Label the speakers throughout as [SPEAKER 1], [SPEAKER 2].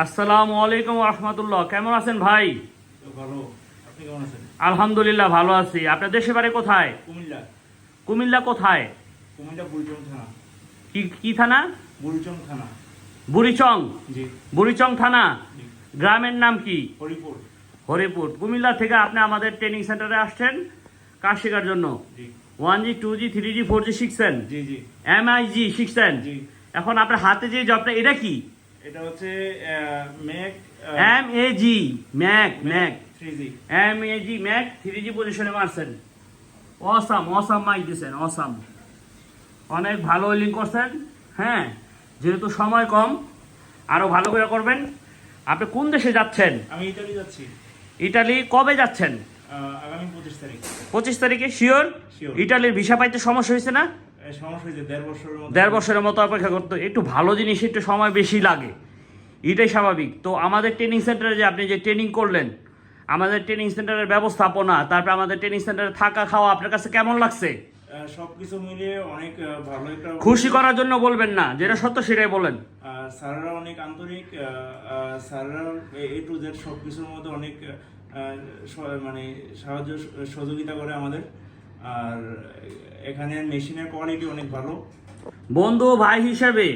[SPEAKER 1] আসসালামু আলাইকুম রহমতুল্লাহ। কেমন আছেন ভাই?
[SPEAKER 2] ভালো। আপনি কেমন আছেন?
[SPEAKER 1] আলহামদুলিল্লাহ ভালো আছি। আপনার দেশে বাড়ি কোথায়?
[SPEAKER 2] কুমিল্লা।
[SPEAKER 1] কুমিল্লা কোথায়?
[SPEAKER 2] কুমিল্লা বুড়িচং থানা।
[SPEAKER 1] কি কি থানা?
[SPEAKER 2] বুড়িচং থানা।
[SPEAKER 1] বুড়িচং?
[SPEAKER 2] জি।
[SPEAKER 1] বুড়িচং থানা? গ্রামের নাম কি?
[SPEAKER 2] হরিপুর।
[SPEAKER 1] হরিপুর। কুমিল্লা থেকে আপনি আমাদের ট্রেনিং সেন্টারে আসছেন কাজ শেখার জন্য one G two G three G four G শিখছেন? এম আই জি শিখছেন? এখন আপনার হাতে যে জবটা এটা কি?
[SPEAKER 2] এটা হচ্ছে MAG
[SPEAKER 1] M A G MAG MAG
[SPEAKER 2] three G
[SPEAKER 1] M A G MAG three G পজিশনে মারছেন। অসাম অসাম মাইক দিয়েছেন অসাম অনেক ভালো ওয়েলিং করছেন হ্যাঁ? যেহেতু সময় কম আরও ভালো করে করবেন। আপনি কোন দেশে যাচ্ছেন?
[SPEAKER 2] আমি ইতালি যাচ্ছি।
[SPEAKER 1] ইটালি কবে যাচ্ছেন?
[SPEAKER 2] আগামী পঁচিশ তারিখ।
[SPEAKER 1] পঁচিশ তারিখে শিওর. ইটালির ভিসা পাইতে সমস্যা হয়েছে না?
[SPEAKER 2] দেড় বছরের
[SPEAKER 1] মতো অপেক্ষা করতে একটু ভালো জিনিস একটু সময় বেশি লাগে। এটাই স্বাভাবিক। তো আমাদের ট্রেনিং সেন্টারে যে আপনি যে ট্রেনিং করলেন আমাদের ট্রেনিং সেন্টারের ব্যবস্থাপনা তারপর আমাদের ট্রেনিং সেন্টারে থাকা খাওয়া আপনার কাছে কেমন লাগছে?
[SPEAKER 2] সবকিছু মিলিয়ে অনেক ভালো একটা
[SPEAKER 1] খুশি করার জন্য বলবেন না যেটা সত্য সেটাই বলেন।
[SPEAKER 2] স্যাররা অনেক আন্তরিক স্যাররা এ টু জেড সব কিছুর মধ্যে অনেক মানে সাহায্য সহযোগিতা করে আমাদের। আর এখানে মেশিনের কোয়ালিটি অনেক ভালো।
[SPEAKER 1] বন্ধু ভাই হিসেবে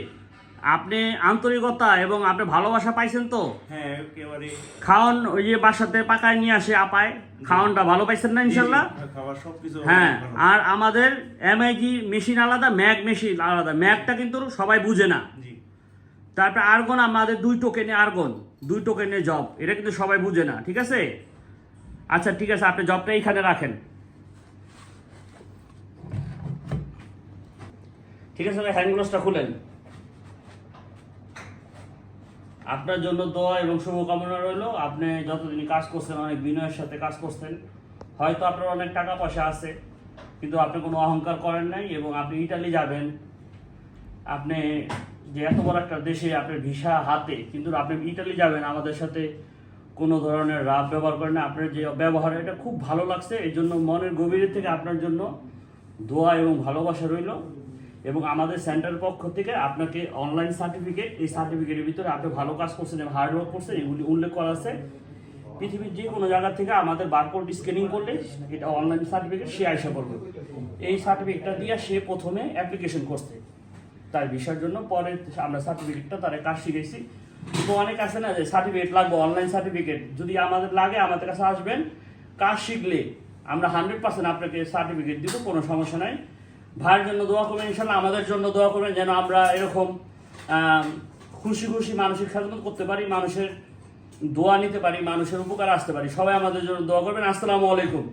[SPEAKER 1] আপনি আন্তরিকতা এবং আপনি ভালোবাসা পাইছেন তো?
[SPEAKER 2] হ্যাঁ একেবারে।
[SPEAKER 1] খাওয়ান ওই যে বাসাতে পাকায় নিয়ে আসে আপায় খাওয়ানটা ভালো পাইছেন না ইনশাল্লাহ?
[SPEAKER 2] খাবার সবকিছু
[SPEAKER 1] হ্যাঁ আর আমাদের এমআইজি মেশিন আলাদা ম্যাক মেশিন আলাদা। ম্যাকটা কিন্তু সবাই বুঝে না। তারপরে আর্গন আমাদের দুই টোকেনে আর্গন দুই টোকেনে জব এটা কিন্তু সবাই বুঝে না ঠিক আছে? আচ্ছা ঠিক আছে আপনি জবটা এইখানে রাখেন। ঠিক আছে হ্যান্ড গ্লোভসটা খুলেন। আপনার জন্য দোয়া এবং শুভকামনা রইল। আপনি যতদিন কাজ করছেন, অনেক বিনয়ের সাথে কাজ করছেন। হয়তো আপনার অনেক টাকা পয়সা আছে, কিন্তু আপনি কোনো অহংকার করেন নাই এবং আপনি ইটালি যাবেন। আপনি যে এত বড় একটা দেশে আপনার ভিসা হাতে, কিন্তু আপনি ইটালি যাবেন, আমাদের সাথে কোনো ধরনের রাব ব্যবহার করেন না। আপনার যে ব্যবহার, এটা খুব ভালো লাগছে। এই জন্য মনের গভীরের থেকে আপনার জন্য দোয়া এবং ভালোবাসা রইল। এবং আমাদের সেন্টারের পক্ষ থেকে আপনাকে অনলাইন সার্টিফিকেট, এই সার্টিফিকেটের ভিতরে আপনি ভালো কাজ করছেন এবং হার্ড ওয়ার্ক করছেন, এগুলি উল্লেখ করা আছে। পৃথিবীর যে কোনো জায়গা থেকে আমাদের বারকোড স্ক্যানিং করলে এটা অনলাইন সার্টিফিকেট সে আইসা করবে। এই সার্টিফিকেটটা দিয়ে সে প্রথমে অ্যাপ্লিকেশন করছে। তার বিষয়ের জন্য পরে আমরা সার্টিফিকেটটা তারা কাজ শিখেছি তো অনেক আছে না যে সার্টিফিকেট লাগবে অনলাইন সার্টিফিকেট যদি আমাদের লাগে, আমাদের কাছে আসবেন। কাজ শিখলে আমরা হান্ড্রেড পার্সেন্ট আপনাকে সার্টিফিকেট দিব, কোনো সমস্যা নাই। ভাইয়ের জন্য দোয়া করবেন, ইনশাল্লাহ আমাদের জন্য দোয়া করবেন যেন আমরা এরকম খুশি খুশি মানসিক স্বাধীনতা করতে পারি, মানুষের দোয়া নিতে পারি, মানুষের উপকার আসতে পারি। সবাই আমাদের জন্য দোয়া করবেন। আসসালামু আলাইকুম।